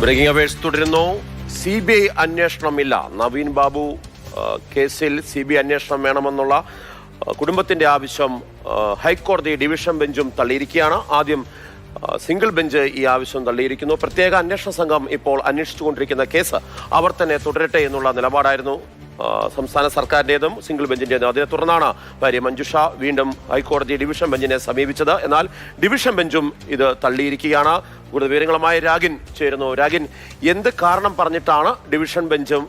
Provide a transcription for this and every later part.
Breaking hours തുടരുന്നു. C B I അന്വേഷണമില്ല. നവീൻ ബാബു കേസിൽ സി ബി ഐ അന്വേഷണം വേണമെന്നുള്ള കുടുംബത്തിന്റെ ആവശ്യം ഹൈക്കോടതി ഡിവിഷൻ ബെഞ്ചും തള്ളിയിരിക്കുകയാണ്. ആദ്യം സിംഗിൾ ബെഞ്ച് ഈ ആവശ്യം തള്ളിയിരിക്കുന്നു. പ്രത്യേക അന്വേഷണ സംഘം ഇപ്പോൾ അന്വേഷിച്ചുകൊണ്ടിരിക്കുന്ന കേസ് അവർ തന്നെ തുടരട്ടെ എന്നുള്ള നിലപാടായിരുന്നു. സംസ്ഥാന സർക്കാരിന്റെതും സിംഗിൾ ബെഞ്ചിന്റെതും. അതിനെ തുടർന്നാണ് ഭാര്യ മഞ്ജുഷ വീണ്ടും ഹൈക്കോടതി ഡിവിഷൻ ബെഞ്ചിനെ സമീപിച്ചത്. എന്നാൽ ഡിവിഷൻ ബെഞ്ചും ഇത് തള്ളിയിരിക്കുകയാണ്. കൂടുതൽ വിവരങ്ങളുമായി രാഗിൻ ചേരുന്നു. രാഗിൻ എന്ത് കാരണം പറഞ്ഞിട്ടാണ് ഡിവിഷൻ ബെഞ്ചും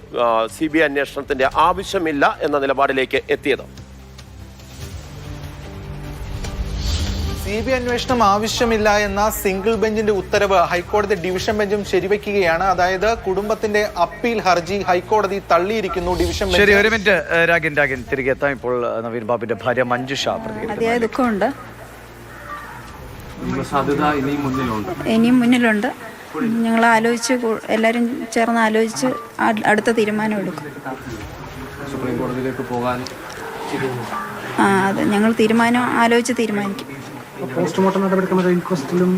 സി ബി ഐ അന്വേഷണത്തിന്റെ ആവശ്യമില്ല എന്ന നിലപാടിലേക്ക് എത്തിയത്? സി ബി അന്വേഷണം ആവശ്യമില്ല എന്ന സിംഗിൾ ബെഞ്ചിന്റെ ഉത്തരവ് ഹൈക്കോടതി ഡിവിഷൻ ബെഞ്ചും ശരിവെക്കുകയാണ്. അതായത് കുടുംബത്തിന്റെ അപ്പീൽ ഹർജി ഹൈക്കോടതി തള്ളിയിരിക്കുന്നു ഡിവിഷൻ ബെഞ്ച്. ശരി ഒരു മിനിറ്റ് രാഗിൻ രാഗിൻ. തിരികെ എത്താം. ഇപ്പോൾ നവീൻ ബാബിന്റെ ഭാര്യ മഞ്ജുഷ ദുഃഖമുണ്ട് ഇനിയും മുന്നിലുണ്ട്. ഞങ്ങൾ ആലോചിച്ച് എല്ലാവരും ചേർന്ന് ആലോചിച്ച് അടുത്ത തീരുമാനം എടുക്കും. സുപ്രീം കോടതിയിലേക്ക് പോകാൻ ആ അതെ ഞങ്ങൾ തീരുമാനം ആലോചിച്ച് തീരുമാനിക്കും. പോസ്റ്റ്മോർട്ടം നടപടിക്രമത്തിൽ ഇൻക്വസ്റ്റിലും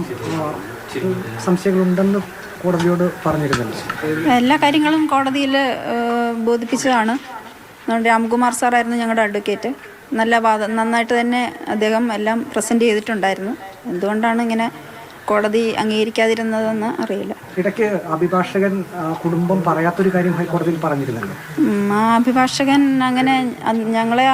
സംശയങ്ങളുണ്ടെന്ന് കോടതിയോട് പറഞ്ഞിരുന്നല്ലോ. എല്ലാ കാര്യങ്ങളും കോടതിയിൽ ബോധിപ്പിച്ചതാണ്. അതുകൊണ്ട് രാംകുമാർ സാറായിരുന്നു ഞങ്ങളുടെ അഡ്വക്കേറ്റ്. നല്ല വാദം നന്നായിട്ട് തന്നെ അദ്ദേഹം എല്ലാം പ്രസന്റ് ചെയ്തിട്ടുണ്ടായിരുന്നു. എന്തുകൊണ്ടാണ് ഇങ്ങനെ കോടതി അംഗീകരിക്കാതിരുന്നതെന്ന് അറിയില്ല. ഇടയ്ക്ക് അഭിഭാഷകൻ കുടുംബം പറയാത്തൊരു കാര്യം ഹൈക്കോടതിയിൽ പറഞ്ഞിരുന്നല്ലോ. ആ അഭിഭാഷകൻ അങ്ങനെ ഞങ്ങളെ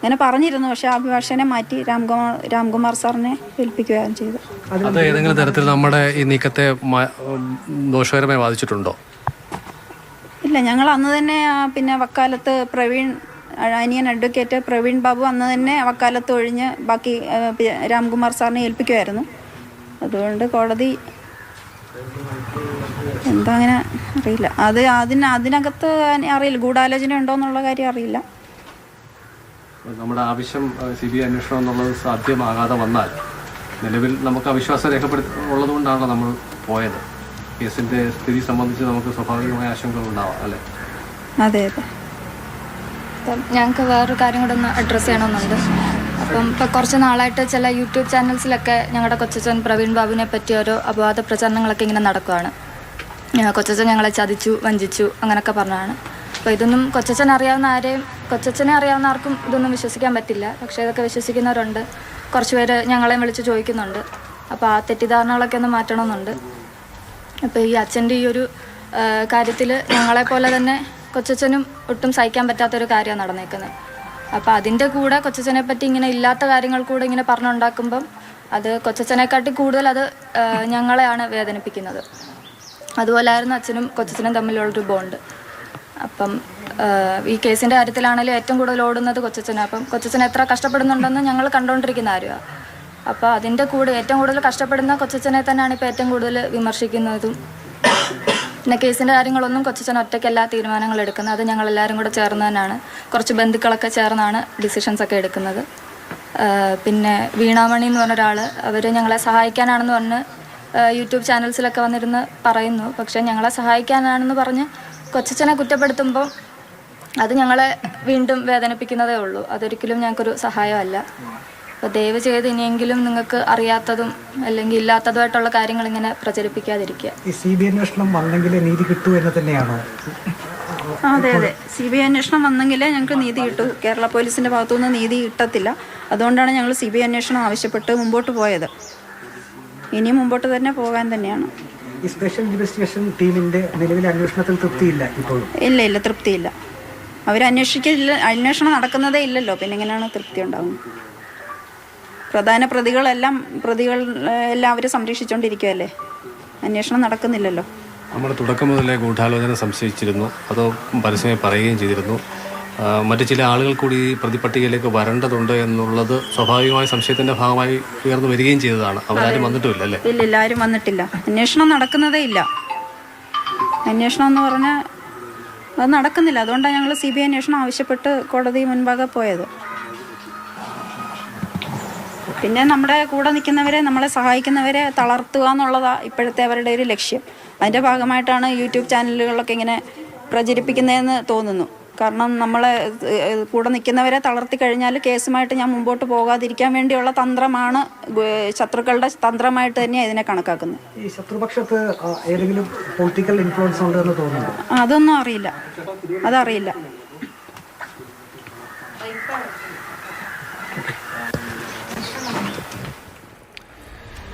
അങ്ങനെ പറഞ്ഞിരുന്നു പക്ഷെ അഭിഭാഷകനെ മാറ്റി രാംകുമാർ രാംകുമാർ സാറിനെ ഏൽപ്പിക്കുകയാണ് ചെയ്തത്. അത് ഏതെങ്കിലും തരത്തിൽ നമ്മുടെ ഈ നീക്കത്തെ ദോഷകരമായി ബാധിച്ചിട്ടുണ്ടോ? ഇല്ല ഞങ്ങൾ അന്ന് തന്നെ പിന്നെ വക്കാലത്ത് പ്രവീൺ അനിയൻ അഡ്വക്കേറ്റ് പ്രവീൺ ബാബു അന്ന് തന്നെ വക്കാലത്ത് ഒഴിഞ്ഞ് ബാക്കി രാംകുമാർ സാറിനെ ഏൽപ്പിക്കുമായിരുന്നു. അതുകൊണ്ട് കോടതി എന്താ അങ്ങനെ അറിയില്ല. അത് അതിന് അതിനകത്ത് അറിയില്ല. ഗൂഢാലോചന ഉണ്ടോ എന്നുള്ള കാര്യം അറിയില്ല. നമ്മുടെ ആവശ്യം സി ബി ഐ അന്വേഷണം എന്നുള്ളത് സാധ്യമാകാതെ വന്നാൽ നിലവിൽ നമുക്ക് അവിശ്വാസം രേഖപ്പെടുത്തി ഉള്ളതുകൊണ്ടാണല്ലോ നമ്മൾ പോയത്. കേസിന്റെ സ്ഥിതി സംബന്ധിച്ച് നമുക്ക് സ്വാഭാവികമായ ആശങ്കകൾ ഉണ്ടാവാം അല്ലേ? അതെ അതെ. ഞങ്ങൾക്ക് വേറൊരു കാര്യം കൂടെ ഒന്ന് അഡ്രസ്സ് ചെയ്യണമെന്നുണ്ട്. അപ്പം ഇപ്പം കുറച്ച് നാളായിട്ട് ചില യൂട്യൂബ് ചാനൽസിലൊക്കെ ഞങ്ങളുടെ കൊച്ചച്ചൻ പ്രവീൺ ബാബുവിനെ പറ്റി ഓരോ അപവാദ പ്രചരണങ്ങളൊക്കെ ഇങ്ങനെ നടക്കുവാണ്. ആ, കൊച്ചച്ചൻ ഞങ്ങളെ ചതിച്ചു വഞ്ചിച്ചു അങ്ങനെയൊക്കെ പറഞ്ഞതാണ്. അപ്പോൾ ഇതൊന്നും കൊച്ചച്ചൻ അറിയാവുന്ന ആരെയും കൊച്ചച്ചനെ അറിയാവുന്ന ആർക്കും ഇതൊന്നും വിശ്വസിക്കാൻ പറ്റില്ല. പക്ഷേ ഇതൊക്കെ വിശ്വസിക്കുന്നവരുണ്ട്. കുറച്ച് പേര് ഞങ്ങളെയും വിളിച്ച് ചോദിക്കുന്നുണ്ട്. അപ്പോൾ ആ തെറ്റിദ്ധാരണകളൊക്കെ ഒന്ന് മാറ്റണമെന്നുണ്ട്. അപ്പോൾ ഈ അച്ഛന്റെ ഈ ഒരു കാര്യത്തിൽ ഞങ്ങളെ പോലെ തന്നെ കൊച്ചച്ഛനും ഒട്ടും സഹിക്കാൻ പറ്റാത്തൊരു കാര്യമാണ് നടന്നേക്കുന്നത്. അപ്പോൾ അതിന്റെ കൂടെ കൊച്ചച്ഛനെ പറ്റി ഇങ്ങനെ ഇല്ലാത്ത കാര്യങ്ങൾ കൂടെ ഇങ്ങനെ പറഞ്ഞുണ്ടാക്കുമ്പം അത് കൊച്ചച്ഛനെക്കാട്ടി കൂടുതൽ അത് ഞങ്ങളെയാണ് വേദനിപ്പിക്കുന്നത്. അതുപോലായിരുന്നു അച്ഛനും കൊച്ചച്ഛനും തമ്മിലുള്ളൊരു ബോണ്ട്. അപ്പം ഈ കേസിന്റെ കാര്യത്തിലാണെങ്കിലും ഏറ്റവും കൂടുതൽ ഓടുന്നത് കൊച്ചച്ഛനാണ് അപ്പം കൊച്ചച്ഛൻ എത്ര കഷ്ടപ്പെടുന്നുണ്ടെന്ന് ഞങ്ങൾ കണ്ടുകൊണ്ടിരിക്കുന്ന കാര്യമാണ് അപ്പോൾ അതിന്റെ കൂടെ ഏറ്റവും കൂടുതൽ കഷ്ടപ്പെടുന്ന കൊച്ചച്ഛനെ തന്നെയാണ് ഇപ്പോൾ ഏറ്റവും കൂടുതൽ വിമർശിക്കുന്നതും. പിന്നെ കേസിന്റെ കാര്യങ്ങളൊന്നും കൊച്ചച്ഛൻ ഒറ്റയ്ക്കല്ല തീരുമാനങ്ങൾ എടുക്കുന്നത്. അത് ഞങ്ങൾ എല്ലാവരും കൂടെ ചേർന്ന് തന്നെയാണ്. കുറച്ച് ബന്ധുക്കളൊക്കെ ചേർന്നാണ് ഡിസിഷൻസ് ഒക്കെ എടുക്കുന്നത്. പിന്നെ വീണാമണി എന്ന് പറഞ്ഞ ഒരാൾ അവർ ഞങ്ങളെ സഹായിക്കാനാണെന്ന് പറഞ്ഞ് യൂട്യൂബ് ചാനൽസിലൊക്കെ വന്നിരുന്ന് പറയുന്നു. പക്ഷേ ഞങ്ങളെ സഹായിക്കാനാണെന്ന് പറഞ്ഞ് കൊച്ചച്ഛനെ കുറ്റപ്പെടുത്തുമ്പോൾ അത് ഞങ്ങളെ വീണ്ടും വേദനിപ്പിക്കുന്നതേ ഉള്ളൂ. അതൊരിക്കലും ഞങ്ങൾക്കൊരു സഹായമല്ല. അപ്പോൾ ദയവ് ചെയ്ത് ഇനിയെങ്കിലും നിങ്ങൾക്ക് അറിയാത്തതും അല്ലെങ്കിൽ ഇല്ലാത്തതുമായിട്ടുള്ള കാര്യങ്ങൾ ഇങ്ങനെ പ്രചരിപ്പിക്കാതിരിക്കുക. ഈ സി ബി അന്വേഷണം വന്നെങ്കിലേ നീതി കിട്ടൂ എന്ന് തന്നെയാണോ? അതെ അതെ. സി ബി ഐ അന്വേഷണം വന്നെങ്കിലേ ഞങ്ങൾക്ക് നീതി കിട്ടൂ. കേരള പോലീസിന്റെ ഭാഗത്തുനിന്ന് നീതി കിട്ടത്തില്ല. അതുകൊണ്ടാണ് ഞങ്ങൾ സി ബി ഐ അന്വേഷണം ആവശ്യപ്പെട്ട് മുമ്പോട്ട് പോയത്. ഇനി മുമ്പോട്ട് തന്നെ പോകാൻ തന്നെയാണ്. ഈ സ്പെഷ്യൽ ഇൻവെസ്റ്റിഗേഷൻ ടീമിന്റെ നിലവിലെ അന്വേഷണത്തിൽ തൃപ്തിയില്ല ഇപ്പോഴും? ഇല്ല ഇല്ല തൃപ്തിയില്ല. അവർ അന്വേഷിക്കില്ല അന്വേഷണം നടക്കുന്നതേ ഇല്ലല്ലോ. പിന്നെ എങ്ങനെയാണ് തൃപ്തി ഉണ്ടാകുന്നത് പ്രധാന പ്രതികളെല്ലാം പ്രതികൾ എല്ലാം അവർ സംരക്ഷിച്ചുകൊണ്ടിരിക്കുകയല്ലേ അന്വേഷണം നടക്കുന്നില്ലല്ലോ. നമ്മൾ തുടക്കം മുതലേ ഗൂഢാലോചന സംശയിച്ചിരുന്നു. അതോ പരസ്യമായി പറയുകയും ചെയ്തിരുന്നു. മറ്റു ചില ആളുകൾ കൂടി ഈ പ്രതിപട്ടികയിലേക്ക് വരേണ്ടതുണ്ട് എന്നുള്ളത് സ്വാഭാവികമായ സംശയത്തിന്റെ ഭാഗമായി ഉയർന്നു വരികയും ചെയ്തതാണ്. അവരാരും വന്നിട്ടില്ല അല്ലേ? ഇല്ല ആരും വന്നിട്ടില്ല. അന്വേഷണം നടക്കുന്നതേ ഇല്ല. അന്വേഷണം എന്ന് പറഞ്ഞാൽ അത് നടക്കുന്നില്ല. അതുകൊണ്ടാണ് ഞങ്ങൾ സി ബി ഐ അന്വേഷണം ആവശ്യപ്പെട്ട് കോടതി മുൻപാകെ പോയത്. പിന്നെ നമ്മുടെ കൂടെ നിൽക്കുന്നവരെ നമ്മളെ സഹായിക്കുന്നവരെ തളർത്തുക എന്നുള്ളതാണ് ഇപ്പോഴത്തെ അവരുടെ ഒരു ലക്ഷ്യം. അതിന്റെ ഭാഗമായിട്ടാണ് യൂട്യൂബ് ചാനലുകളൊക്കെ ഇങ്ങനെ പ്രചരിപ്പിക്കുന്നതെന്ന് തോന്നുന്നു. കാരണം നമ്മളെ കൂടെ നിൽക്കുന്നവരെ തളർത്തി കഴിഞ്ഞാൽ കേസുമായിട്ട് ഞാൻ മുമ്പോട്ട് പോകാതിരിക്കാൻ വേണ്ടിയുള്ള തന്ത്രമാണ് ശത്രുക്കളുടെ തന്ത്രമായിട്ട് തന്നെ ഇതിനെ കണക്കാക്കുന്നത്. ഈ ശത്രുപക്ഷത്ത് ഏതെങ്കിലും പൊളിറ്റിക്കൽ ഇൻഫ്ലുവൻസ് ഉണ്ടെന്ന് തോന്നുന്നു അതൊന്നും അറിയില്ല. അതറിയില്ല.